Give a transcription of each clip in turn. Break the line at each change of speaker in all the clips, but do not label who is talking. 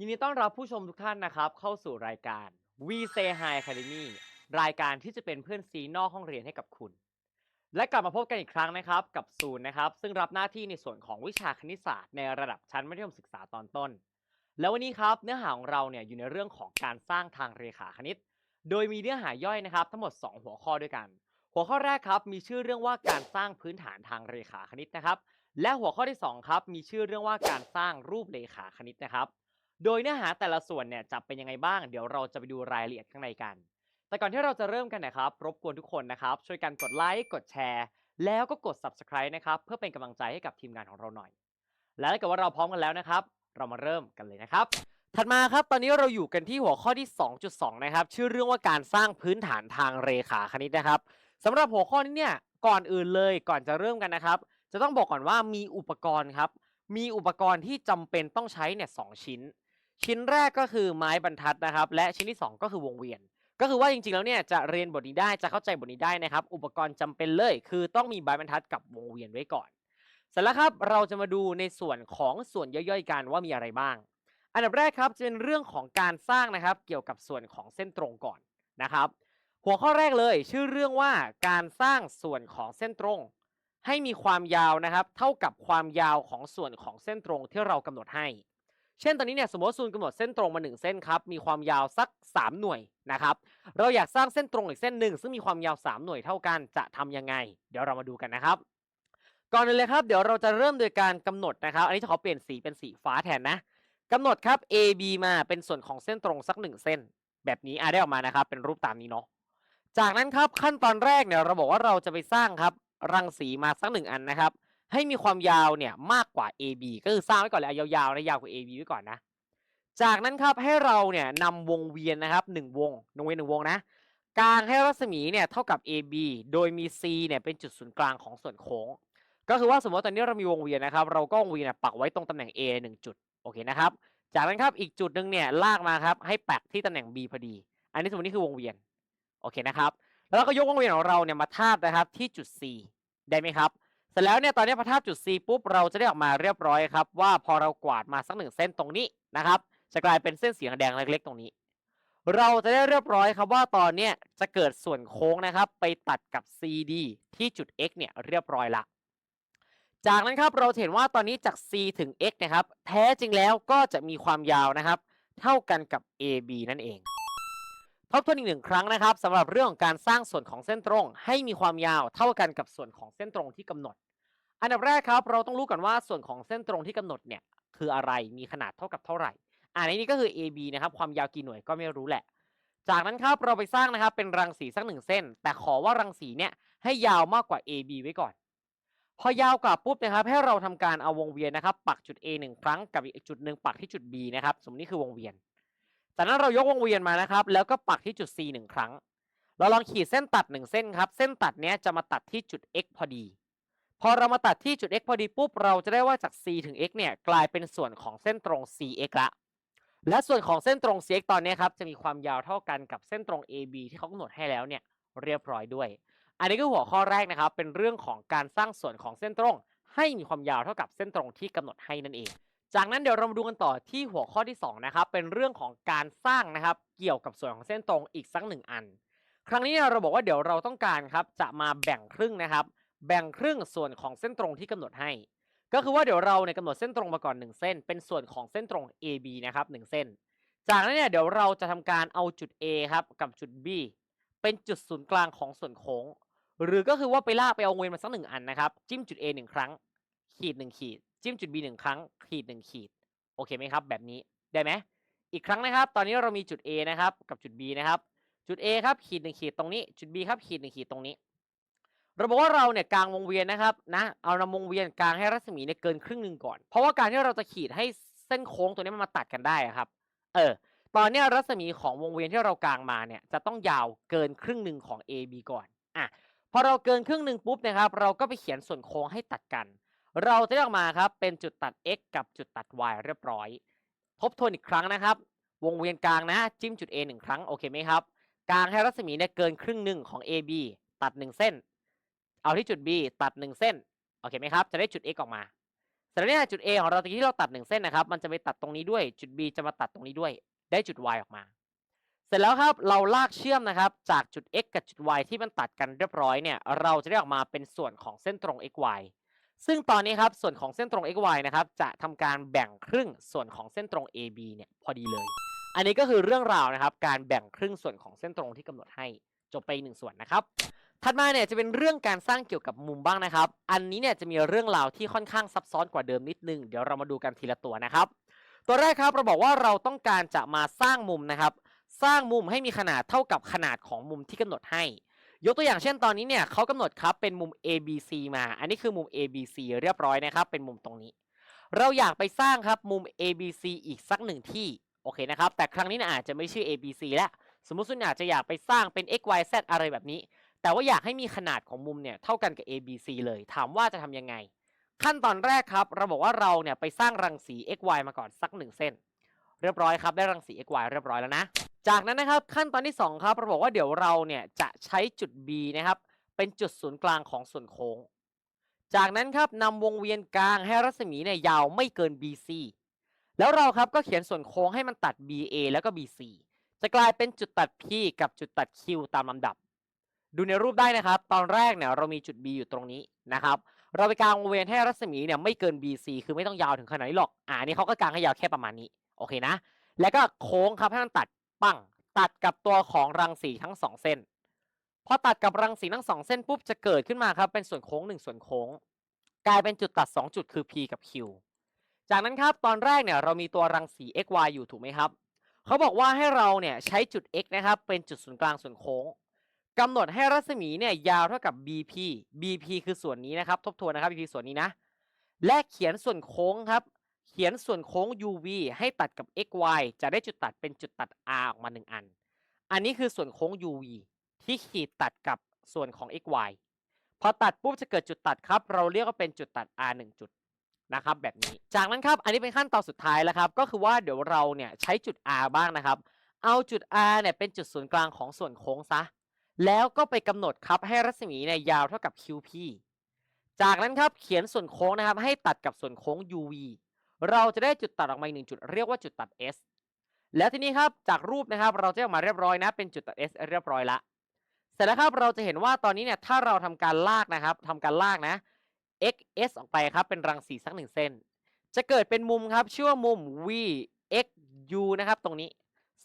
ยินดีต้อนรับผู้ชมทุกท่านนะครับ เข้าสู่รายการ We Say Hi Academy รายการที่จะเป็นเพื่อนซีนอกห้องเรียนให้กับคุณ และกลับมาพบกันอีกครั้งนะครับ กับศูนย์นะครับ ซึ่งรับหน้าที่ในส่วนของวิชาคณิตศาสตร์ในระดับชั้นมัธยมศึกษาตอนต้น แล้ววันนี้ครับเนื้อหาของเราเนี่ยอยู่ในเรื่องของการสร้างทางเรขาคณิต โดยมีเนื้อหาย่อยนะครับ ทั้งหมด 2 หัวข้อด้วยกัน หัวข้อแรกครับมีชื่อเรื่องว่าการสร้างพื้นฐานทางเรขาคณิตนะครับ และหัวข้อที่สองครับมีชื่อเรื่องว่าการสร้างรูปเรขาคณิตนะครับ โดยเนื้อหาแต่ละส่วนเนี่ยจะเป็นยังไงบ้าง เดี๋ยวเราจะไปดูรายละเอียดข้างในกัน แต่ก่อนที่เราจะเริ่มกันนะครับ รบกวนทุกคนนะครับ ช่วยกันกดไลค์ กดแชร์ แล้วก็กด subscribe นะครับ เพื่อเป็นกำลังใจให้กับทีมงานของเราหน่อย และถ้าเกิดว่าเราพร้อมกันแล้วนะครับ เรามาเริ่มกันเลยนะครับ ถัดมาครับ ตอนนี้เราอยู่กันที่หัวข้อที่ 2.2 นะครับ ชื่อเรื่องว่าการสร้างพื้นฐานทางเรขาคณิตนะครับสำหรับหัวข้อนี้เนี่ย ก่อนอื่นเลย ก่อนจะเริ่มกันนะครับ จะต้องบอกก่อนว่ามีอุปกรณ์ครับ มีอุปกรณ์ที่จำเป็นต้องใช้เนี่ยสชิ้น ชิ้นแรกก็คือไม้บรรทัดนะครับ และชิ้นที่ 2 ก็คือวงเวียน ก็คือว่าจริงๆแล้วเนี่ยจะเรียนบทนี้ได้จะเข้าใจบทนี้ได้นะครับ อุปกรณ์จำเป็นเลย คือต้องมีไม้บรรทัดกับวงเวียนไว้ก่อนเสร็จแล้วครับเราจะมาดูในส่วนของส่วนย่อยๆกันว่ามีอะไรบ้าง อันดับแรกครับจะเป็นเรื่องของการสร้างนะครับ เกี่ยวกับส่วนของเส้นตรงก่อนนะครับ หัวข้อแรกเลย ชื่อเรื่องว่าการสร้างส่วนของเส้นตรง ให้มีความยาวนะครับ เท่ากับความยาวของส่วนของเส้นตรงที่เรากำหนดให้ เช่นตอนนี้เนี่ยสมมติว่าซูนกำหนดเส้นตรงมา 1 เส้นครับมีความยาวสัก 3 หน่วยนะครับเราอยากสร้างเส้นตรงอีกเส้นหนึ่งซึ่งมีความยาว 3 หน่วยเท่ากันจะทำยังไง เดี๋ยวเรามาดูกันนะครับ ก่อนอื่นเลยครับเดี๋ยวเราจะเริ่มโดยการกำหนดนะครับ อันนี้จะขอเปลี่ยนสีเป็นสีฟ้าแทนนะกำหนดครับ AB มาเป็นส่วนของเส้นตรงสัก 1 เส้น แบบนี้อะได้ออกมานะครับ เป็นรูปตามนี้เนาะจากนั้นครับขั้นตอนแรกเนี่ยเราบอกว่าเราจะไปสร้างครับรังสีมาสักหนึ่งอันนะครับ ให้มีความยาวเนี่ยมากกว่า AB ก็คือสร้างไว้ก่อนเลยยาวๆนะยาวกว่า AB ไว้ก่อนนะ จากนั้นครับให้เราเนี่ยนำวงเวียนนะครับหนึ่งวงวงเวียนหนึ่งวงนะกลางให้รัศมีเนี่ยเท่ากับ AB โดยมี C เนี่ยเป็นจุดศูนย์กลางของส่วนโค้ง ก็คือว่าสมมติว่าตอนนี้เรามีวงเวียนนะครับ เราก็วงเวียนเนี่ยปักไว้ตรงตำแหน่ง A หนึ่งจุดโอเคนะครับ จากนั้นครับอีกจุดหนึ่งเนี่ยลากมาครับให้ปักที่ตำแหน่ง B พอดี อันนี้สมมตินี่คือวงเวียนโอเคนะครับ แล้วก็ยกวงเวียนของเราเนี่ยมาทาบนะครับที่จุด C ได้ไหมครับ เสร็จแล้วเนี่ยตอนนี้พอทาบจุด C ปุ๊บเราจะได้ออกมาเรียบร้อยครับ ว่าพอเรากวาดมาสักหนึ่งเส้นตรงนี้นะครับจะกลายเป็นเส้นสีแดงเล็กๆ ตรงนี้ เราจะได้เรียบร้อยครับว่าตอนเนี้ยจะเกิดส่วนโค้งนะครับ ไปตัดกับ CD ที่จุด X เนี่ยเรียบร้อยละจากนั้นครับเราเห็นว่าตอนนี้จาก C ถึง X นะครับ แท้จริงแล้วก็จะมีความยาวนะครับ เท่ากันกับ AB นั่นเองทบทวนอีกหนึ่งครั้งนะครับสำหรับเรื่องของการสร้างส่วนของเส้นตรง ให้มีความยาวเท่ากันกับส่วนของเส้นตรงที่กำหนด อันดับแรกครับ เราต้องรู้ก่อนว่าส่วนของเส้นตรงที่กำหนดเนี่ยคืออะไรมีขนาดเท่ากับเท่าไหร่อ่าในนี้ก็คือ AB นะครับความยาวกี่หน่วยก็ไม่รู้แหละ จากนั้นครับเราไปสร้างนะครับเป็นรังสีสักหนึ่งเส้น แต่ขอว่ารังสีเนี่ยให้ยาวมากกว่า AB ไว้ก่อน พอยาวกว่าปุ๊บนะครับให้เราทำการเอาวงเวียนนะครับ ปักจุด A หนึ่งครั้งกับอีกจุดหนึ่งปักที่จุด B นะครับสมมตินี่คือวงเวียนจากนั้นเรายกวงเวียนมานะครับ แล้วก็ปักที่จุด C หนึ่งครั้ง เราลองขีดเส้นตัดหนึ่งเส้นครับ เส้นตัดเนี้ยจะมาตัดที่จุด x พอดี พอเรามาตัดที่จุด x พอดีปุ๊บเราจะได้ว่าจาก c ถึง x เนี่ยกลายเป็นส่วนของเส้นตรง cx ละ และส่วนของเส้นตรง cx ตอนนี้ครับจะมีความยาวเท่ากันกับเส้นตรง ab ที่เขากำหนดให้แล้วเนี่ยเรียบร้อยด้วย อันนี้ก็หัวข้อแรกนะครับ เป็นเรื่องของการสร้างส่วนของเส้นตรง ให้มีความยาวเท่ากับเส้นตรงที่กำหนดให้นั่นเอง จากนั้นเดี๋ยวเรามาดูกันต่อที่หัวข้อที่2นะครับเป็นเรื่องของการสร้างนะครับเกี่ยวกับส่วนของเส้นตรงอีกสักหนึ่งอัน ครั้งนี้เราบอกว่าเดี๋ยวเราต้องการครับจะมาแบ่งครึ่งนะครับ แบ่งครึ่งส่วนของเส้นตรงที่กำหนดให้ ก็คือว่าเดี๋ยวเราเนี่ยกำหนดเส้นตรงมาก่อน 1 เส้น เป็นส่วนของเส้นตรง AB นะครับ1เส้น จากนั้นเนี่ยเดี๋ยวเราจะทำการเอาจุด A ครับกับจุด B เป็นจุดศูนย์กลางของส่วนโค้ง หรือก็คือว่าไปลากไปเอาเวนมาสักหนึ่งอันนะครับ จิ้มจุด A หนึ่งครั้ง ขีดหนึ่งขีด จิ้มจุด B หนึ่งครั้ง ขีดหนึ่งขีด โอเคไหมครับ แบบนี้ได้ไหมอีกครั้งนะครับ ตอนนี้เรามีจุด A นะครับ กับจุด B นะครับ จุด A ครับ ขีดหนึ่งขีดตรงนี้ จุด B ครับ ขีดหนึ่งขีดตรงนี้ เราบอกว่าเราเนี่ยกลางวงเวียนนะครับนะเอานำวงเวียนกลางให้รัศมีเนี่ยเกินครึ่งหนึ่งก่อน เพราะว่าการที่เราจะขีดให้เส้นโค้งตัวนี้มันมาตัดกันได้ครับเออตอนนี้รัศมีของวงเวียนที่เรากลางมาเนี่ยจะต้องยาวเกินครึ่งหนึ่งของ AB ก่อนอะพอเราเกินครึ่งหนึ่งปุ๊บนะครับเราก็ไปเขียนส่วนโค้งให้ตัดกัน เราจะได้ออกมาครับเป็นจุดตัด x กับจุดตัด y เรียบร้อย ทบทวนอีกครั้งนะครับ วงเวียนกลางนะจิ้มจุด A หนึ่งครั้งโอเคไหมครับกลางให้รัศมีเนี่ยเกินครึ่งหนึ่งของ AB ตัดหนึ่งเส้น เอาที่จุด B ตัดหนึ่งเส้นโอเคไหมครับ จะได้จุด x ออกมาสร็จแล้วเนี่ยจุด A ของเราตะกี้ที่เราตัดหนึ่งเส้นนะครับ มันจะไปตัดตรงนี้ด้วย จุด B จะมาตัดตรงนี้ด้วย ได้จุด Y ออกมา เสร็จแล้วครับ เราลากเชื่อมนะครับ จากจุด x กับจุด y ที่มันตัดกันเรียบร้อยเนี่ย เราจะได้ออกมาเป็นส่วนของเส้นตรง x y ซึ่งตอนนี้ครับ ส่วนของเส้นตรง x y นะครับ จะทำการแบ่งครึ่งส่วนของเส้นตรง AB เนี่ยพอดีเลย อันนี้ก็คือเรื่องราวนะครับ การแบ่งครึ่งส่วนของเส้นตรงที่กำหนดให้ จบไปอีกหนึ่งส่วนนะครับ ถัดมาเนี่ยจะเป็นเรื่องการสร้างเกี่ยวกับมุมบ้างนะครับ อันนี้เนี่ยจะมีเรื่องราวที่ค่อนข้างซับซ้อนกว่าเดิมนิดนึง เดี๋ยวเรามาดูกันทีละตัวนะครับ ตัวแรกครับเราบอกว่าเราต้องการจะมาสร้างมุมนะครับ สร้างมุมให้มีขนาดเท่ากับขนาดของมุมที่กำหนดให้ ยกตัวอย่างเช่นตอนนี้เนี่ยเขากำหนดครับเป็นมุม ABC มา อันนี้คือมุม ABC เรียบร้อยนะครับ เป็นมุมตรงนี้ เราอยากไปสร้างครับมุม ABC อีกสักหนึ่งที่ โอเคนะครับ แต่ครั้งนี้นี่ยอาจจะไม่ชื่อ ABC แล้ว สมมติคุณอาจจะอยากไปสร้างเป็น XYZ อะไรแบบนี้ แต่ว่าอยากให้มีขนาดของมุมเนี่ยเท่ากันกับ ABC เลยถามว่าจะทำยังไง ขั้นตอนแรกครับ เราบอกว่าเราเนี่ยไปสร้างรังสี xy มาก่อนสักหนึ่งเส้น เรียบร้อยครับได้รังสี xy เรียบร้อยแล้วนะ จากนั้นนะครับขั้นตอนที่ 2 ครับ เราบอกว่าเดี๋ยวเราเนี่ยจะใช้จุด B นะครับเป็นจุดศูนย์กลางของส่วนโค้ง จากนั้นครับนำวงเวียนกลางให้รัศมีเนี่ยยาวไม่เกิน BC แล้วเราครับก็เขียนส่วนโค้งให้มันตัด BA แล้วก็ BC จะกลายเป็นจุดตัด P กับจุดตัด Q ตามลำดับ ดูในรูปได้นะครับ ตอนแรกเนี่ยเรามีจุด B อยู่ตรงนี้นะครับ เราไปกางวงเวียนให้รัศมีเนี่ยไม่เกิน BC คือไม่ต้องยาวถึงขนาดนี้หรอก อ่านี่เขาก็กางให้ยาวแค่ประมาณนี้ โอเคนะ แล้วก็โค้งครับให้มันตัดปั้ง ตัดกับตัวของรังสีทั้งสองเส้น พอตัดกับรังสีทั้งสองเส้นปุ๊บจะเกิดขึ้นมาครับเป็นส่วนโค้งหนึ่งส่วนโค้ง กลายเป็นจุดตัด 2 จุดคือ P กับ Q จากนั้นครับตอนแรกเนี่ยเรามีตัวรังสี xy อยู่ถูกไหมครับ เขาบอกว่าให้เราเนี่ยใช้จุด x นะครับเป็นจุดศูนย์กลางส่วนโค้ง กำหนดให้รัศมีเนี่ยยาวเท่ากับ bp bp คือส่วนนี้นะครับทบทวนนะครับ bp ส่วนนี้นะ และเขียนส่วนโค้งครับ เขียนส่วนโค้ง uv ให้ตัดกับ xy จะได้จุดตัดเป็นจุดตัด r ออกมาหนึ่งอัน อันนี้คือส่วนโค้ง uv ที่ขีดตัดกับส่วนของ xy พอตัดปุ๊บจะเกิดจุดตัดครับ เราเรียกว่าเป็นจุดตัด r 1 จุดนะครับแบบนี้ จากนั้นครับ อันนี้เป็นขั้นตอนสุดท้ายแล้วครับ ก็คือว่าเดี๋ยวเราเนี่ยใช้จุด r บ้างนะครับ เอาจุด r เนี่ยเป็นจุดศูนย์กลางของส่วนโค้งซะ แล้วก็ไปกำหนดครับให้รัศมีเนี่ยยาวเท่ากับ qp จากนั้นครับเขียนส่วนโค้งนะครับให้ตัดกับส่วนโค้ง uv เราจะได้จุดตัดออกมาหนึ่งจุดเรียกว่าจุดตัด s แล้วทีนี้ครับจากรูปนะครับเราจะออกมาเรียบร้อยนะ เป็นจุดตัด s เรียบร้อยละเสร็จแล้วครับเราจะเห็นว่าตอนนี้เนี่ยถ้าเราทำการลากนะครับทำการลากนะ x s ออกไปครับเป็นรังสีสักหนึ่งเส้น จะเกิดเป็นมุมครับชื่อว่ามุม v x u นะครับตรงนี้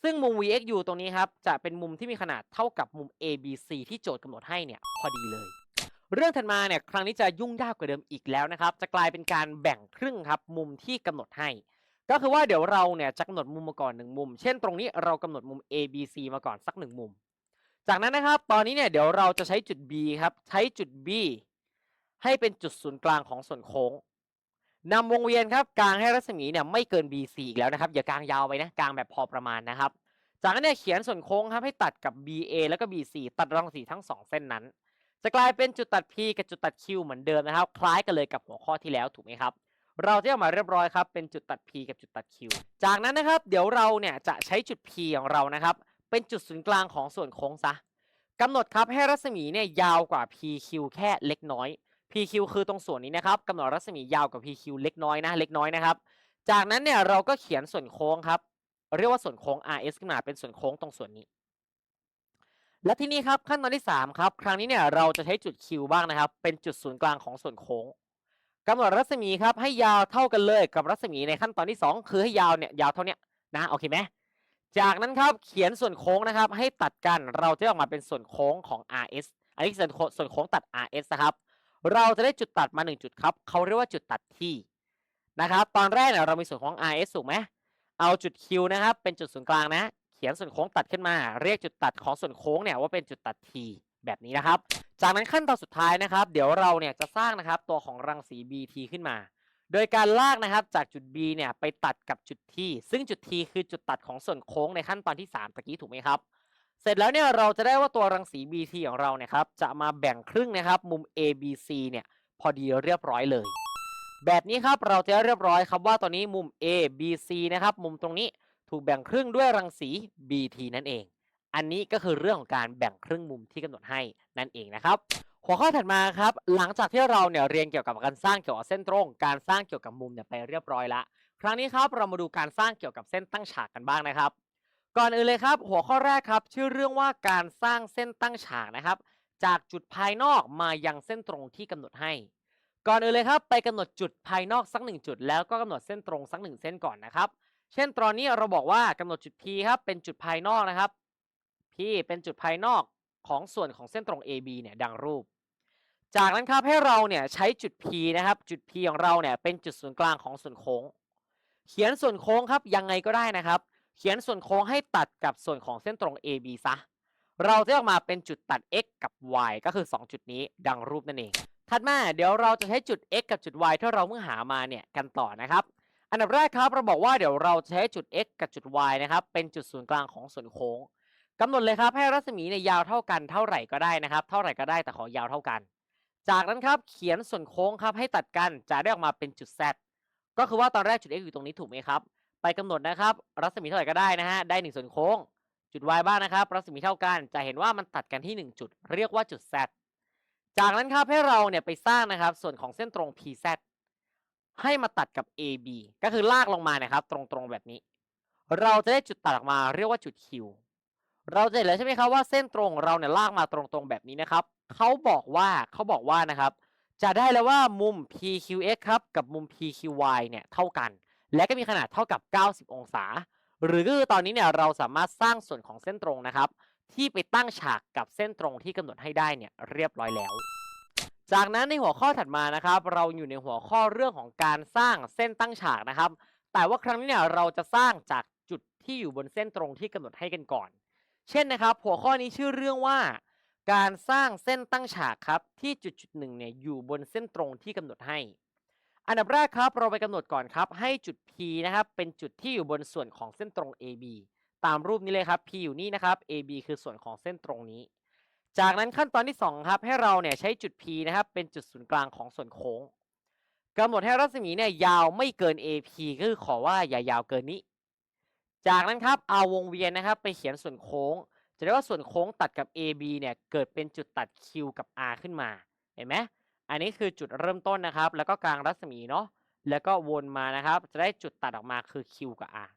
ซึ่งมุม v x u ตรงนี้ครับ จะเป็นมุมที่มีขนาดเท่ากับมุม a b c ที่โจทย์กำหนดให้เนี่ยพอดีเลย เรื่องถัดมาเนี่ยครั้งนี้จะยุ่งยากกว่าเดิมอีกแล้วนะครับ จะกลายเป็นการแบ่งครึ่งครับมุมที่กำหนดให้ ก็คือว่าเดี๋ยวเราเนี่ยจะกำหนดมุมมาก่อนหนึ่งมุม เช่นตรงนี้เรากำหนดมุม a b c มาก่อนสักหนึ่งมุม จากนั้นนะครับ ตอนนี้เนี่ยเดี๋ยวเราจะใช้จุด B ครับ ใช้จุด B ให้เป็นจุดศูนย์กลางของส่วนโค้ง นำวงเวียนครับกลางให้รัศมีเนี่ยไม่เกิน BC อีกแล้วนะครับอย่ากลางยาวไปนะกลางแบบพอประมาณนะครับ จากนั้นเนี่ยเขียนส่วนโค้งครับให้ตัดกับ BA แล้วก็ BC ตัดรังสีทั้ง 2 เส้นนั้น จะกลายเป็นจุดตัด P กับจุดตัด Q เหมือนเดิมนะครับ คล้ายกันเลยกับหัวข้อที่แล้วถูกไหมครับเราจะเอามาเรียบร้อยครับเป็นจุดตัด P กับจุดตัด Q จากนั้นนะครับ เดี๋ยวเราเนี่ยจะใช้จุด P ของเรานะครับเป็นจุดศูนย์กลางของส่วนโค้งซะกำหนดครับให้รัศมีเนี่ยยาวกว่า PQ แค่เล็กน้อย PQ คือตรงส่วนนี้นะครับกำหนดรัศมียาวกว่า PQ เล็กน้อยนะเล็กน้อยนะครับ จากนั้นเนี่ยเราก็เขียนส่วนโค้งครับ เรียกว่าส่วนโค้ง RS ขึ้นมาเป็นส่วนโค้งตรงส่วนนี้ และที่นี่ครับขั้นตอนที่ 3 ครับ ครั้งนี้เนี่ยเราจะใช้จุด Q บ้างนะครับ เป็นจุดศูนย์กลางของส่วนโค้งกำหนดรัศมีครับให้ยาวเท่ากันเลยกับรัศมีในขั้นตอนที่ 2 คือให้ยาวเนี่ยยาวเท่านี้นะโอเคไหมจากนั้นครับเขียนส่วนโค้งนะครับ ให้ตัดกันเราจะออกมาเป็นส่วนโค้งของ RS อันนี้ส่วนโค้งตัด RS นะครับ เราจะได้จุดตัดมา 1 จุดครับเขาเรียกว่าจุดตัดที่นะครับตอนแรกเนี่ยเรามีส่วนของ RS ถูกไหมเอาจุด Q นะครับเป็นจุดศูนย์กลางนะ เขียนส่วนโค้งตัดขึ้นมา เรียกจุดตัดของส่วนโค้งเนี่ยว่าเป็นจุดตัด T แบบนี้นะครับ จากนั้นขั้นตอนสุดท้ายนะครับ เดี๋ยวเราเนี่ยจะสร้างนะครับตัวของรังสี BT ขึ้นมา โดยการลากนะครับจากจุด B เนี่ยไปตัดกับจุด T ซึ่งจุด T คือจุดตัดของส่วนโค้งในขั้นตอนที่ 3 ตะกี้ถูกไหมครับ เสร็จแล้วเนี่ยเราจะได้ว่าตัวรังสี BT ของเราเนี่ยครับจะมาแบ่งครึ่งนะครับมุม ABC เนี่ยพอดีเรียบร้อยเลย แบบนี้ครับเราจะเรียบร้อยครับว่าตอนนี้มุม A B C นะครับมุมตรงนี้ถูกแบ่งครึ่งด้วยรังสี BT นั่นเอง อันนี้ก็คือเรื่องของการแบ่งครึ่งมุมที่กำหนดให้นั่นเองนะครับหัวข้อถัดมาครับหลังจากที่เราเนี่ยเรียนเกี่ยวกับการสร้างเกี่ยวกับเส้นตรง การสร้างเกี่ยวกับมุมเนี่ยไปเรียบร้อยล้วครั้งนี้ครับเรามาดูการสร้างเกี่ยวกับเส้นตั้งฉากกันบ้างนะครับ ก่อนอื่นเลยครับ หัวข้อแรกครับ ชื่อเรื่องว่าการสร้างเส้นตั้งฉากนะครับ จากจุดภายนอกมายังเส้นตรงที่กำหนดให้ ก่อนอื่นเลยครับ ไปกำหนดจุดภายนอกสักหนึ่งจุด แล้วก็กำหนดเส้นตรงสักหนึ่งเส้นก่อนนะครับ เช่นตอนนี้เราบอกว่ากำหนดจุด P ครับเป็นจุดภายนอกนะครับ P เป็นจุดภายนอกของส่วนของเส้นตรง AB เนี่ยดังรูป จากนั้นครับให้เราเนี่ยใช้จุด P นะครับ จุด P ของเราเนี่ยเป็นจุดศูนย์กลางของส่วนโค้ง เขียนส่วนโค้งครับยังไงก็ได้นะครับ เขียนส่วนโค้งให้ตัดกับส่วนของเส้นตรง AB ซะ เราจะออกมาเป็นจุดตัด x กับ y ก็คือ 2 จุดนี้ดังรูปนั่นเอง ถัดมาเดี๋ยวเราจะใช้จุด x กับจุด y ที่เราเพิ่งหามาเนี่ยกันต่อนะครับ อันดับแรกครับเราบอกว่าเดี๋ยวเราจะใช้จุด x กับจุด y นะครับเป็นจุดศูนย์กลางของส่วนโค้งกำหนดเลยครับให้รัศมีเนี่ยยาวเท่ากันเท่าไหร่ก็ได้นะครับ เท่าไหร่ก็ได้แต่ขอยาวเท่ากัน จากนั้นครับเขียนส่วนโค้งครับให้ตัดกันจะได้ออกมาเป็นจุด z ก็คือว่าตอนแรกจุด x อยู่ตรงนี้ถูกไหมครับ ไปกำหนดนะครับ รัศมีเท่าไหร่ก็ได้นะฮะได้หนึ่งส่วนโค้ง จุด y บ้างนะครับ รัศมีเท่ากันจะเห็นว่ามันตัดกันที่ 1 จุด เรียกว่าจุด z จากนั้นครับให้เราเนี่ยไปสร้างนะครับ ส่วนของเส้นตรง pz ให้มาตัดกับ ab ก็คือลากลงมานะครับ ตรงๆแบบนี้ เราจะได้จุดตัดออกมาเรียกว่าจุด q เราจะเห็นแล้วใช่ไหมครับว่าเส้นตรงเราเนี่ยลากมาตรงๆแบบนี้นะครับเขาบอกว่าเขาบอกว่านะครับ จะได้แล้วว่ามุม pqx ครับ กับมุม pqy เนี่ยเท่ากัน และก็มีขนาดเท่ากับ 90 องศา หรือก็คือตอนนี้เนี่ยเราสามารถสร้างส่วนของเส้นตรงนะครับ ที่ไปตั้งฉากกับเส้นตรงที่กำหนดให้ได้เนี่ยเรียบร้อยแล้ว จากนั้นในหัวข้อถัดมานะครับ เราอยู่ในหัวข้อเรื่องของการสร้างเส้นตั้งฉากนะครับ แต่ว่าครั้งนี้เนี่ยเราจะสร้างจากจุดที่อยู่บนเส้นตรงที่กำหนดให้กันก่อน เช่นนะครับ หัวข้อนี้ชื่อเรื่องว่า การสร้างเส้นตั้งฉากครับที่จุดจุดหนึ่งเนี่ยอยู่บนเส้นตรงที่กำหนดให้ อันดับแรกครับเราไปกำหนดก่อนครับ ให้จุด P นะครับเป็นจุดที่อยู่บนส่วนของเส้นตรง AB ตามรูปนี้เลยครับ P อยู่นี่นะครับ AB คือส่วนของเส้นตรงนี้ จากนั้นขั้นตอนที่ 2 ครับ ให้เราเนี่ยใช้จุด P นะครับเป็นจุดศูนย์กลางของส่วนโค้งกำหนดให้รัศมีเนี่ยยาวไม่เกิน AP ก็คือขอว่าอย่ายาวเกินนี้ จากนั้นครับเอาวงเวียนนะครับไปเขียนส่วนโค้ง จะได้ว่าส่วนโค้งตัดกับ AB เนี่ยเกิดเป็นจุดตัด Q กับ R ขึ้นมา เห็นไหม อันนี้คือจุดเริ่มต้นนะครับ แล้วก็กลางรัศมีเนาะแล้วก็วนมานะครับ จะได้จุดตัดออกมาคือ Q กับ R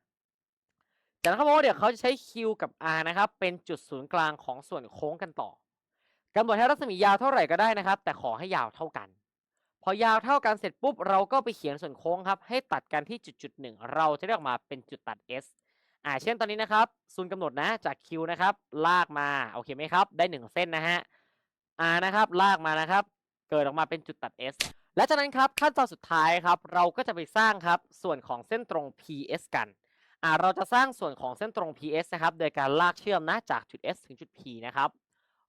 จากนั้นเขาบอกว่าเดี๋ยวเขาจะใช้ Q กับ R นะครับ เป็นจุดศูนย์กลางของส่วนโค้งกันต่อกำหนดให้รัศมียาวเท่าไหร่ก็ได้นะครับ แต่ขอให้ยาวเท่ากัน พอยาวเท่ากันเสร็จปุ๊บ เราก็ไปเขียนส่วนโค้งครับ ให้ตัดกันที่จุดจุดหนึ่งเราจะได้ออกมาเป็นจุดตัด S อ่าเช่นตอนนี้นะครับศูนย์กำหนดนะจาก Q นะครับ ลากมาโอเคไหมครับ ได้หนึ่งเส้นนะฮะ R นะครับ ลากมานะครับ เกิดออกมาเป็นจุดตัด S และจากนั้นครับขั้นตอนสุดท้ายครับเราก็จะไปสร้างครับส่วนของเส้นตรง PS กันอ่าเราจะสร้างส่วนของเส้นตรง PS นะครับโดยการลากเชื่อมนะจากจุด S ถึงจุด P นะครับ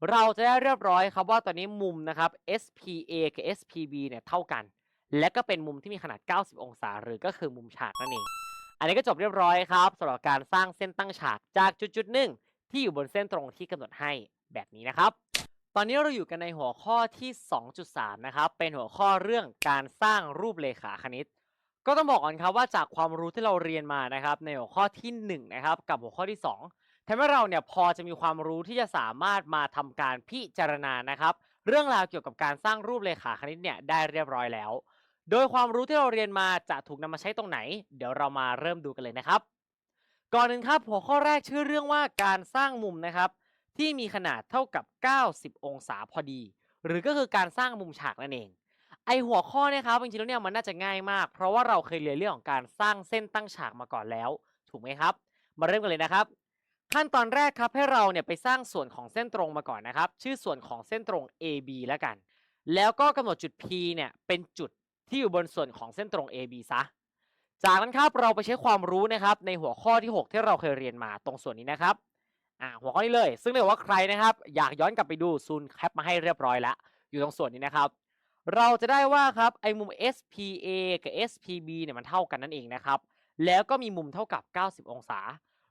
เราจะได้เรียบร้อยครับว่าตอนนี้มุมนะครับ SPA กับ SPB เนี่ยเท่ากัน และก็เป็นมุมที่มีขนาด 90 องศา หรือก็คือมุมฉากนั่นเอง อันนี้ก็จบเรียบร้อยครับสำหรับการสร้างเส้นตั้งฉากจากจุดจุดหนึ่งที่อยู่บนเส้นตรงที่กำหนดให้แบบนี้นะครับ ตอนนี้เราอยู่กันในหัวข้อที่ 2.3 นะครับ เป็นหัวข้อเรื่องการสร้างรูปเลขาคณิต ก็ต้องบอกก่อนครับว่าจากความรู้ที่เราเรียนมานะครับ ในหัวข้อที่ 1 นะครับ กับหัวข้อที่ 2ทำให้เราเนี่ยพอจะมีความรู้ที่จะสามารถมาทำการพิจารณานะครับ เรื่องราวเกี่ยวกับการสร้างรูปเลขาคณิตเนี่ยได้เรียบร้อยแล้ว โดยความรู้ที่เราเรียนมาจะถูกนำมาใช้ตรงไหน เดี๋ยวเรามาเริ่มดูกันเลยนะครับ ก่อนหนึ่งครับหัวข้อแรกชื่อเรื่องว่าการสร้างมุมนะครับ ที่มีขนาดเท่ากับ 90 องศาพอดี หรือก็คือการสร้างมุมฉากนั่นเอง ไอหัวข้อเนี่ยครับจริงๆแล้วเนี่ยมันน่าจะง่ายมาก เพราะว่าเราเคยเรียนเรื่องของการสร้างเส้นตั้งฉากมาก่อนแล้ว ถูกไหมครับ มาเริ่มกันเลยนะครับ ขั้นตอนแรกครับให้เราเนี่ยไปสร้างส่วนของเส้นตรงมาก่อนนะครับ ชื่อส่วนของเส้นตรง AB แล้วกัน แล้วก็กำหนดจุด P เนี่ยเป็นจุดที่อยู่บนส่วนของเส้นตรง AB ซะจากนั้นครับเราไปใช้ความรู้นะครับในหัวข้อที่ 6 ที่เราเคยเรียนมาตรงส่วนนี้นะครับ อ่าหัวข้อนี้เลย ซึ่งถ้าเกิดว่าใครนะครับ อยากย้อนกลับไปดูซูนแคปมาให้เรียบร้อยแล้ว อยู่ตรงส่วนนี้นะครับ เราจะได้ว่าครับไอ้มุม SPA กับ SPB เนี่ยมันเท่ากันนั่นเองนะครับ แล้วก็มีมุมเท่ากับ 90 องศา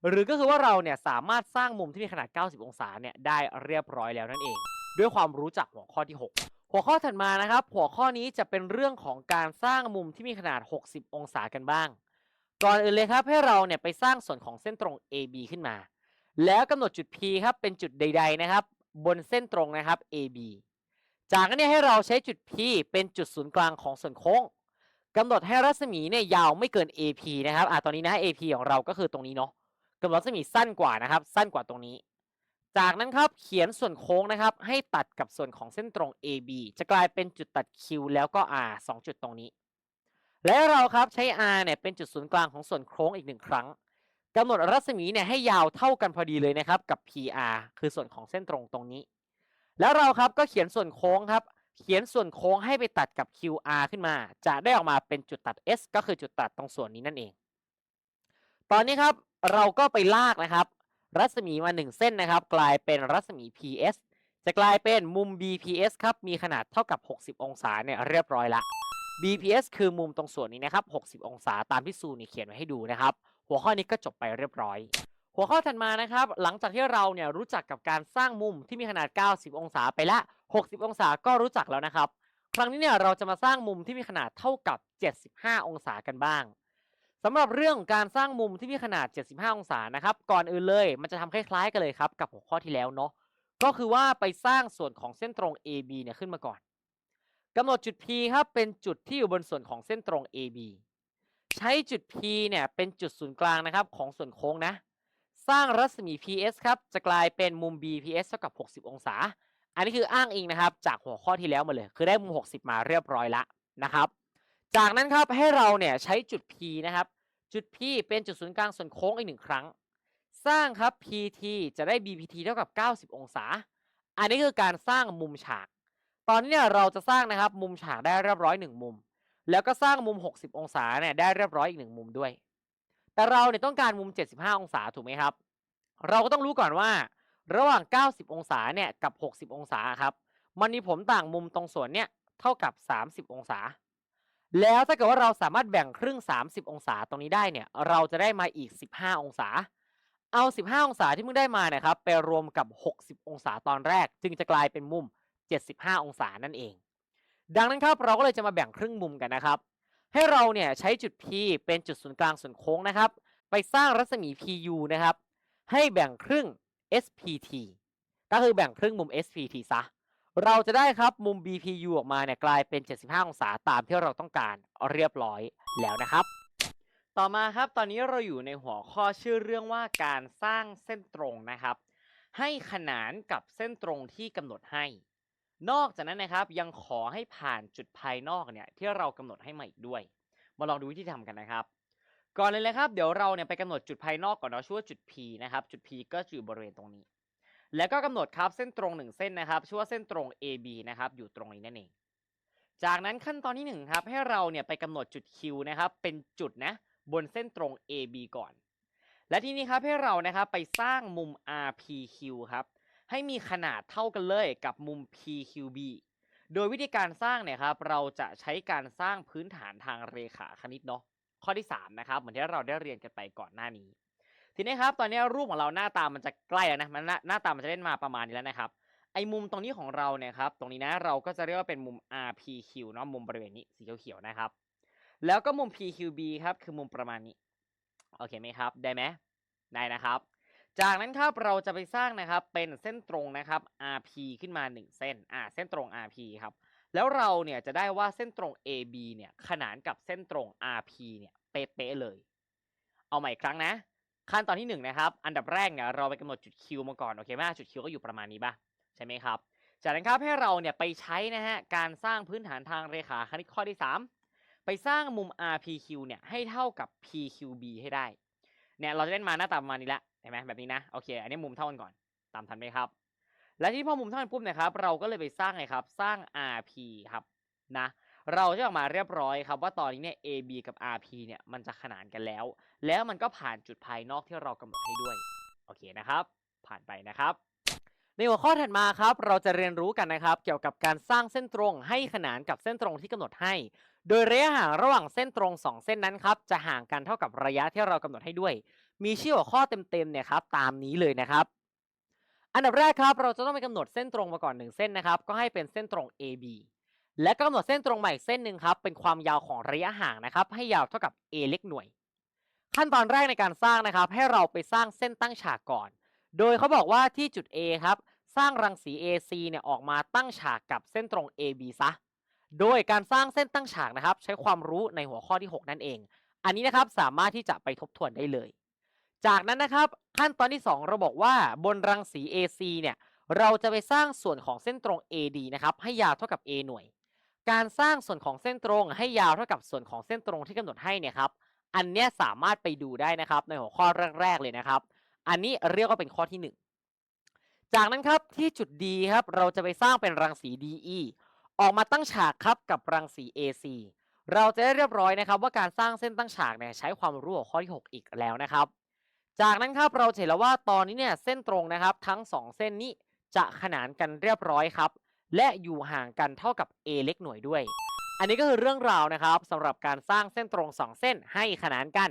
หรือก็คือว่าเราเนี่ยสามารถสร้างมุมที่มีขนาด 90 องศาเนี่ยได้เรียบร้อยแล้วนั่นเอง ด้วยความรู้จากหัวข้อที่ 6หัวข้อถัดมานะครับ หัวข้อนี้จะเป็นเรื่องของการสร้างมุมที่มีขนาด 60 องศากันบ้าง ก่อนอื่นเลยครับให้เราเนี่ยไปสร้างส่วนของเส้นตรง AB ขึ้นมา แล้วกำหนดจุด P ครับเป็นจุดใด ๆ นะครับ บนเส้นตรงนะครับ AB จากนั้นเนี่ยให้เราใช้จุด P เป็นจุดศูนย์กลางของส่วนโค้งกำหนดให้รัศมีเนี่ยยาวไม่เกิน AP นะครับอ่าตอนนี้นะ AP ของเราก็คือตรงนี้เนาะกำหนดรัศมีสั้นกว่านะครับ สั้นกว่าตรงนี้ จากนั้นครับเขียนส่วนโค้งนะครับ ให้ตัดกับส่วนของเส้นตรง AB จะกลายเป็นจุดตัด Q แล้วก็ R สองจุดตรงนี้ และเราครับใช้ R เนี่ยเป็นจุดศูนย์กลางของส่วนโค้งอีกหนึ่งครั้ง กำหนดรัศมีเนี่ยให้ยาวเท่ากันพอดีเลยนะครับกับ PR คือส่วนของเส้นตรงตรงนี้ แล้วเราครับก็เขียนส่วนโค้งครับ เขียนส่วนโค้งให้ไปตัดกับ QR ขึ้นมา จะได้ออกมาเป็นจุดตัด S ก็คือจุดตัดตรงส่วนนี้นั่นเอง ตอนนี้ครับเราก็ไปลากนะครับ รัศมีมา 1 เส้นนะครับ กลายเป็นรัศมี PS จะกลายเป็นมุม BPS ครับมีขนาดเท่ากับ 60 องศาเนี่ยเรียบร้อยละ BPS คือมุมตรงส่วนนี้นะครับ 60 องศาตามที่ซูนี่เขียนไว้ให้ดูนะครับ หัวข้อนี้ก็จบไปเรียบร้อย หัวข้อถัดมานะครับ หลังจากที่เราเนี่ยรู้จักกับการสร้างมุมที่มีขนาด 90 องศาไปละ 60 องศาก็รู้จักแล้วนะครับ ครั้งนี้เนี่ยเราจะมาสร้างมุมที่มีขนาดเท่ากับ 75 องศากันบ้างสำหรับเรื่องของการสร้างมุมที่มีขนาด 75 องศานะครับ ก่อนอื่นเลย มันจะทำคล้ายๆกันเลยครับกับหัวข้อที่แล้วเนาะก็คือว่าไปสร้างส่วนของเส้นตรง AB เนี่ยขึ้นมาก่อนกำหนดจุด P ครับเป็นจุดที่อยู่บนส่วนของเส้นตรง AB ใช้จุด P เนี่ยเป็นจุดศูนย์กลางนะครับของส่วนโค้งนะ สร้างรัศมี PS ครับจะกลายเป็นมุม BPS เท่ากับ 60 องศา อันนี้คืออ้างอิงนะครับจากหัวข้อที่แล้วมาเลย คือได้มุม 60 มาเรียบร้อยละนะครับ จากนั้นครับให้เราเนี่ยใช้จุด P นะครับจุด P เป็นจุดศูนย์กลางส่วนโค้งอีกหนึ่งครั้ง สร้างครับ PT จะได้ BPT เท่ากับ 90 องศา อันนี้คือการสร้างมุมฉาก ตอนนี้เนี่ยเราจะสร้างนะครับมุมฉากได้เรียบร้อยหนึ่งมุม แล้วก็สร้างมุม 60 องศาเนี่ยได้เรียบร้อยอีกหนึ่งมุมด้วย แต่เราเนี่ยต้องการมุม 75 องศาถูกไหมครับ เราก็ต้องรู้ก่อนว่า ระหว่าง 90 องศาเนี่ยกับ 60 องศาครับ มันมีผมต่างมุมตรงส่วนเนี่ยเท่ากับ 30 องศา แล้วถ้าเกิดว่าเราสามารถแบ่งครึ่ง 30 องศาตรงนี้ได้เนี่ย เราจะได้มาอีก 15 องศา เอา 15 องศาที่มึงได้มาเนี่ยครับไปรวมกับ 60 องศาตอนแรก จึงจะกลายเป็นมุม 75 องศานั่นเอง ดังนั้นครับเราก็เลยจะมาแบ่งครึ่งมุมกันนะครับ ให้เราเนี่ยใช้จุด P เป็นจุดศูนย์กลางส่วนโค้งนะครับ ไปสร้างรัศมี PU นะครับ ให้แบ่งครึ่ง SPT ก็คือแบ่งครึ่งมุม SPT ซะ เราจะได้ครับมุม BPU ออกมาเนี่ยกลายเป็น 75 องศาตามที่เราต้องการเรียบร้อยแล้วนะครับ ต่อมาครับตอนนี้เราอยู่ในหัวข้อชื่อเรื่องว่าการสร้างเส้นตรงนะครับ ให้ขนานกับเส้นตรงที่กำหนดให้ นอกจากนั้นนะครับยังขอให้ผ่านจุดภายนอกเนี่ยที่เรากำหนดให้มาอีกด้วย มาลองดูวิธีทำกันนะครับ ก่อนเลยเลยครับ เดี๋ยวเราเนี่ยไปกำหนดจุดภายนอกก่อนเนาะชื่อว่าจุด P นะครับจุด P ก็อยู่บริเวณตรงนี้ แล้วก็กำหนดครับเส้นตรงหนึ่งเส้นนะครับชื่อว่าเส้นตรง AB นะครับอยู่ตรงนี้นั่นเอง จากนั้นขั้นตอนที่หนึ่งครับให้เราเนี่ยไปกำหนดจุด Q นะครับเป็นจุดนะบนเส้นตรง AB ก่อน และทีนี้ครับให้เรานะครับไปสร้างมุม RPQ ครับ ให้มีขนาดเท่ากันเลยกับมุม PQB โดยวิธีการสร้างเนี่ยครับเราจะใช้การสร้างพื้นฐานทางเรขาคณิตเนาะข้อที่3นะครับเหมือนที่เราได้เรียนกันไปก่อนหน้านี้ ทีนี้ครับตอนนี้รูปของเราหน้าตามันจะใกล้แล้วนะมันหน้าตามันจะเล่นมาประมาณนี้แล้วนะครับไอ้มุมตรงนี้ของเราเนี่ยครับตรงนี้นะเราก็จะเรียกว่าเป็นมุม RPQ เนาะมุมบริเวณนี้สีเขียวๆนะครับ แล้วก็มุม PQB ครับคือมุมประมาณนี้โอเคไหมครับได้ไหมได้นะครับ จากนั้นครับเราจะไปสร้างนะครับเป็นเส้นตรงนะครับ RP ขึ้นมา 1 เส้นอ่าเส้นตรง RP ครับแล้วเราเนี่ยจะได้ว่าเส้นตรง AB เนี่ยขนานกับเส้นตรง RP เนี่ยเป๊ะเลย เอาใหม่อีกครั้งนะ ขั้นตอนที่1นงนะครับอันดับแรกเนี่ยเราไปกำหนดจุด Q มาก่อนโอเคไหมจุด Q ก็อยู่ประมาณนี้ป่ะใช่ไหมครับจากนั้นครับให้เราเนี่ยไปใช้นะฮะการสร้างพื้นฐานทางเรขาคณิตข้อที่ 3 ไปสร้างมุม RPQ เนี่ยให้เท่ากับ PQB ให้ได้เนี่ยเราจะเล่นมาหน้าตาประมาณนี้ละ ห็นไหมแบบนี้นะโอเค อันนี้มุมเท่ากันก่อน ตามทันไหมครับ และที่พอมุมเท่ากันปุ๊บนะครับ เราก็เลยไปสร้างไงครับ สร้าง RP ครับนะ เราจะออกมาเรียบร้อยครับว่าตอนนี้เนี่ย AB กับ RP เนี่ยมันจะขนานกันแล้ว แล้วมันก็ผ่านจุดภายนอกที่เรากำหนดให้ด้วยโอเคนะครับ ผ่านไปนะครับ ในหัวข้อถัดมาครับ เราจะเรียนรู้กันนะครับ เกี่ยวกับการสร้างเส้นตรงให้ขนานกับเส้นตรงที่กำหนดให้ โดยระยะห่างระหว่างเส้นตรง 2 เส้นนั้นครับจะห่างกันเท่ากับระยะที่เรากำหนดให้ด้วย มีชื่อหัวข้อเต็มๆเนี่ยครับตามนี้เลยนะครับ อันดับแรกครับเราจะต้องไปกำหนดเส้นตรงมาก่อน1เส้นนะครับ ก็ให้เป็นเส้นตรง AB และกำหนดเส้นตรงใหม่เส้นหนึ่งครับเป็นความยาวของระยะห่างนะครับ ให้ยาวเท่ากับ a เล็กหน่วย ขั้นตอนแรกในการสร้างนะครับ ให้เราไปสร้างเส้นตั้งฉากก่อน โดยเขาบอกว่าที่จุด A ครับสร้างรังสี AC เนี่ยออกมาตั้งฉากกับเส้นตรง AB ซะโดยการสร้างเส้นตั้งฉากนะครับ ใช้ความรู้ในหัวข้อที่ 6 นั่นเอง อันนี้นะครับสามารถที่จะไปทบทวนได้เลย จากนั้นนะครับขั้นตอนที่ 2 เราบอกว่าบนรังสี AC เนี่ยเราจะไปสร้างส่วนของเส้นตรง AD นะครับให้ยาวเท่ากับ A หน่วย การสร้างส่วนของเส้นตรงให้ยาวเท่ากับส่วนของเส้นตรงที่กำหนดให้เนี่ยครับอันเนี้ยสามารถไปดูได้นะครับในหัวข้อแรกๆเลยนะครับ อันนี้เรียกว่าเป็นข้อที่ 1 จากนั้นครับที่จุด D ครับเราจะไปสร้างเป็นรังสี DE ออกมาตั้งฉากครับกับรังสี AC เราจะได้เรียบร้อยนะครับว่าการสร้างเส้นตั้งฉากเนี่ยใช้ความรู้ของข้อที่ 6 อีกแล้วนะครับ จากนั้นครับเราเห็นแล้วว่าตอนนี้เนี่ยเส้นตรงนะครับ ทั้ง 2 เส้นนี้จะขนานกันเรียบร้อยครับ และอยู่ห่างกันเท่ากับ a เล็กหน่วยด้วย อันนี้ก็คือเรื่องราวนะครับสำหรับการสร้างเส้นตรง 2 เส้นให้ขนานกัน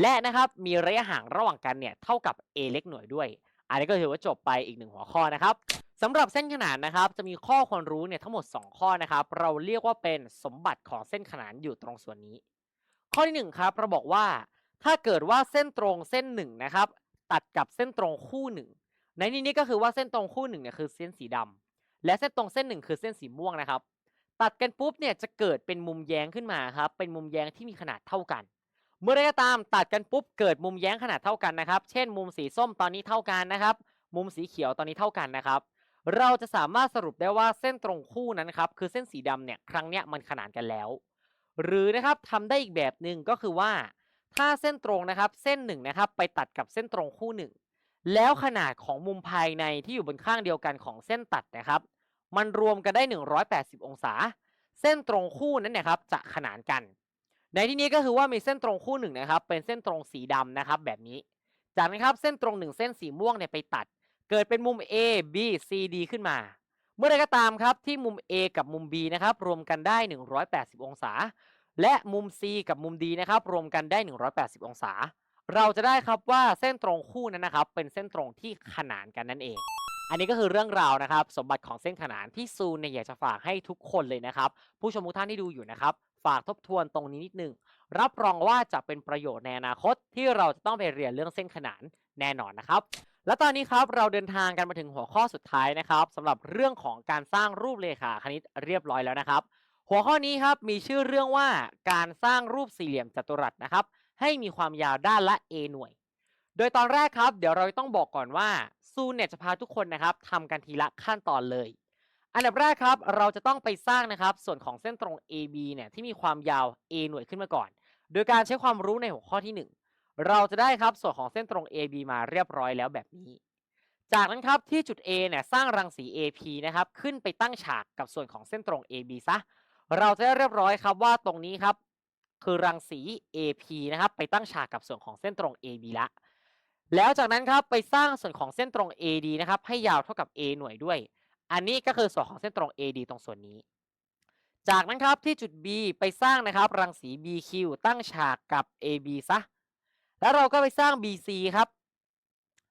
และนะครับมีระยะห่างระหว่างกันเนี่ยเท่ากับ a เล็กหน่วยด้วย อันนี้ก็ถือว่าจบไปอีกหนึ่งหัวข้อนะครับสำหรับเส้นขนานนะครับจะมีข้อควรรู้เนี่ยทั้งหมด 2 ข้อนะครับเราเรียกว่าเป็นสมบัติของเส้นขนานอยู่ตรงส่วนนี้ ข้อที่1ครับเราบอกว่า ถ้าเกิดว่าเส้นตรงเส้น1นะครับ ตัดกับเส้นตรงคู่หนึ่งในที่นี้ก็คือว่าเส้นตรงคู่หนึ่งเนี่ยคือเส้นสีดำและเส้นตรงเส้นหนึ่งคือเส้นสีม่วงนะครับ ตัดกันปุ๊บเนี่ยจะเกิดเป็นมุมแย้งขึ้นมาครับ เป็นมุมแย้งที่มีขนาดเท่ากัน เมื่อใดก็ตามตัดกันปุ๊บเกิดมุมแย้งขนาดเท่ากันนะครับ เช่น มุมสีส้มตอนนี้เท่ากันนะครับ มุมสีเขียวตอนนี้เท่ากันนะครับ เราจะสามารถสรุปได้ว่าเส้นตรงคู่นั้นครับคือเส้นสีดำเนี่ยครั้งเนี้ยมันขนานกันแล้ว หรือนะครับทำได้อีกแบบหนึ่งก็คือว่า ถ้าเส้นตรงนะครับ เส้นหนึ่งนะครับ ไปตัดกับเส้นตรงคู่หนึ่งแล้วขนาดของมุมภายในที่อยู่บนข้างเดียวกันของเส้นตัดนะครับ มันรวมกันได้ 180 องศา เส้นตรงคู่นั้นนี่ยครับจะขนานกัน ในที่นี้ก็คือว่ามีเส้นตรงคู่หนึ่งนะครับ เป็นเส้นตรงสีดำนะครับ แบบนี้ จากนั้นครับเส้นตรงหนึ่งเส้นสีม่วงเนี่ยไปตัด เกิดเป็นมุม A B C D ขึ้นมา เมื่อใดก็ตามครับที่มุม A กับมุม B นะครับรวมกันได้ 180 องศา และมุม C กับมุม D นะครับ รวมกันได้ 180 องศา เราจะได้ครับว่าเส้นตรงคู่นั้นนะครับ เป็นเส้นตรงที่ขนานกันนั่นเอง อันนี้ก็คือเรื่องราวนะครับ สมบัติของเส้นขนานที่ซูนเนี่ยอยากจะฝากให้ทุกคนเลยนะครับ ผู้ชมทุกท่านที่ดูอยู่นะครับ ฝากทบทวนตรงนี้นิดนึง รับรองว่าจะเป็นประโยชน์ในอนาคตที่เราจะต้องไปเรียนเรื่องเส้นขนานแน่นอนนะครับ และตอนนี้ครับเราเดินทางกันมาถึงหัวข้อสุดท้ายนะครับสำหรับเรื่องของการสร้างรูปเลขาคณิตเรียบร้อยแล้วนะครับ หัวข้อนี้ครับมีชื่อเรื่องว่าการสร้างรูปสี่เหลี่ยมจัตุรัสนะครับ ให้มีความยาวด้านละ a หน่วย โดยตอนแรกครับ เดี๋ยวเราต้องบอกก่อนว่าซูเนี่ยจะพาทุกคนนะครับทำกันทีละขั้นตอนเลย อันดับแรกครับ เราจะต้องไปสร้างนะครับส่วนของเส้นตรง AB เนี่ยที่มีความยาว a หน่วยขึ้นมาก่อน โดยการใช้ความรู้ในหัวข้อที่ 1 เราจะได้ครับส่วนของเส้นตรง AB มาเรียบร้อยแล้วแบบนี้จากนั้นครับที่จุด A เนี่ยสร้างรังสี AP นะครับขึ้นไปตั้งฉากกับส่วนของเส้นตรง AB ซะ เราจะได้เรียบร้อยครับว่าตรงนี้ครับ คือรังสี AP นะครับ ไปตั้งฉากกับส่วนของเส้นตรง AB ละ แล้วจากนั้นครับไปสร้างส่วนของเส้นตรง AD นะครับ ให้ยาวเท่ากับ A หน่วยด้วย อันนี้ก็คือส่วนของเส้นตรง AD ตรงส่วนนี้ จากนั้นครับที่จุด B ไปสร้างนะครับ รังสี BQ ตั้งฉากกับ AB ซะ แล้วเราก็ไปสร้าง BC ครับ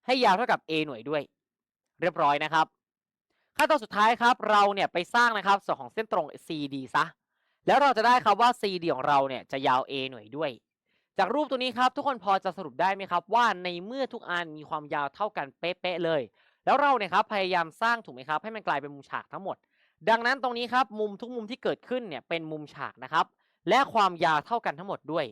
ให้ยาวเท่ากับ A หน่วยด้วย เรียบร้อยนะครับ ขั้นตอนสุดท้ายครับเราเนี่ยไปสร้างนะครับส่วนของเส้นตรง CD ซะแล้วเราจะได้ครับว่า CD ของเราเนี่ยจะยาว A หน่วยด้วย จากรูปตัวนี้ครับทุกคนพอจะสรุปได้ไหมครับ ว่าในเมื่อทุกอันมีความยาวเท่ากันเป๊ะๆเลย แล้วเราเนี่ยครับพยายามสร้างถูกไหมครับ ให้มันกลายเป็นมุมฉากทั้งหมด ดังนั้นตรงนี้ครับมุมทุกมุมที่เกิดขึ้นเนี่ยเป็นมุมฉากนะครับ และความยาวเท่ากันทั้งหมดด้วย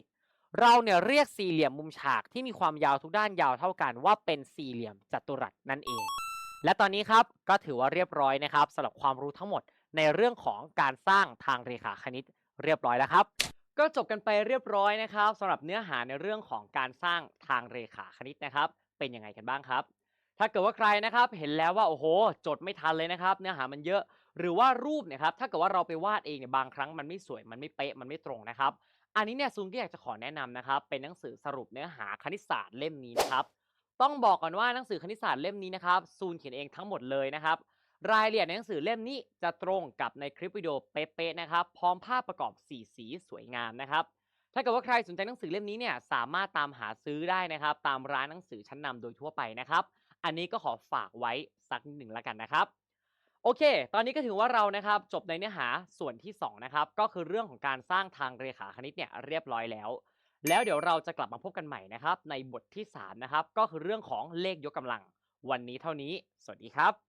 เราเนี่ยเรียกสี่เหลี่ยมมุมฉากที่มีความยาวทุกด้านยาวเท่ากันว่าเป็นสี่เหลี่ยมจัตุรัสนั่นเอง และตอนนี้ครับก็ถือว่าเรียบร้อยนะครับสำหรับความรู้ทั้งหมดในเรื่องของการสร้างทางเรขาคณิตเรียบร้อยแล้วครับ ก็จบกันไปเรียบร้อยนะครับสำหรับเนื้อหาในเรื่องของการสร้างทางเรขาคณิตนะครับ เป็นยังไงกันบ้างครับ ถ้าเกิดว่าใครนะครับเห็นแล้วว่าโอ้โห จดไม่ทันเลยนะครับ เนื้อหามันเยอะหรือว่ารูปเนี่ยครับถ้าเกิดว่าเราไปวาดเองเนี่ยบางครั้งมันไม่สวยมันไม่เป๊ะมันไม่ตรงนะครับ อันนี้เนี่ยซูนก็อยากจะขอแนะนำนะครับเป็นหนังสือสรุปเนื้อหาคณิตศาสตร์เล่มนี้นะครับ ต้องบอกก่อนว่าหนังสือคณิตศาสตร์เล่มนี้นะครับซูนเขียนเองทั้งหมดเลยนะครับ รายละเอียดในหนังสือเล่มนี้จะตรงกับในคลิปวิดีโอเป๊ะๆนะครับ พร้อมภาพประกอบสีสีสวยงามนะครับ ถ้าเกิดว่าใครสนใจหนังสือเล่มนี้เนี่ยสามารถตามหาซื้อได้นะครับ ตามร้านหนังสือชั้นนำโดยทั่วไปนะครับ อันนี้ก็ขอฝากไว้สักหนึ่งแล้วกันนะครับโอเค ตอนนี้ก็ถือว่าเรานะครับจบในเนื้อหาส่วนที่2นะครับก็คือเรื่องของการสร้างทางเรขาคณิตเนี่ยเรียบร้อยแล้ว แล้วเดี๋ยวเราจะกลับมาพบกันใหม่นะครับ ในบทที่ 3 นะครับ ก็คือเรื่องของเลขยกกำลัง วันนี้เท่านี้ สวัสดีครับ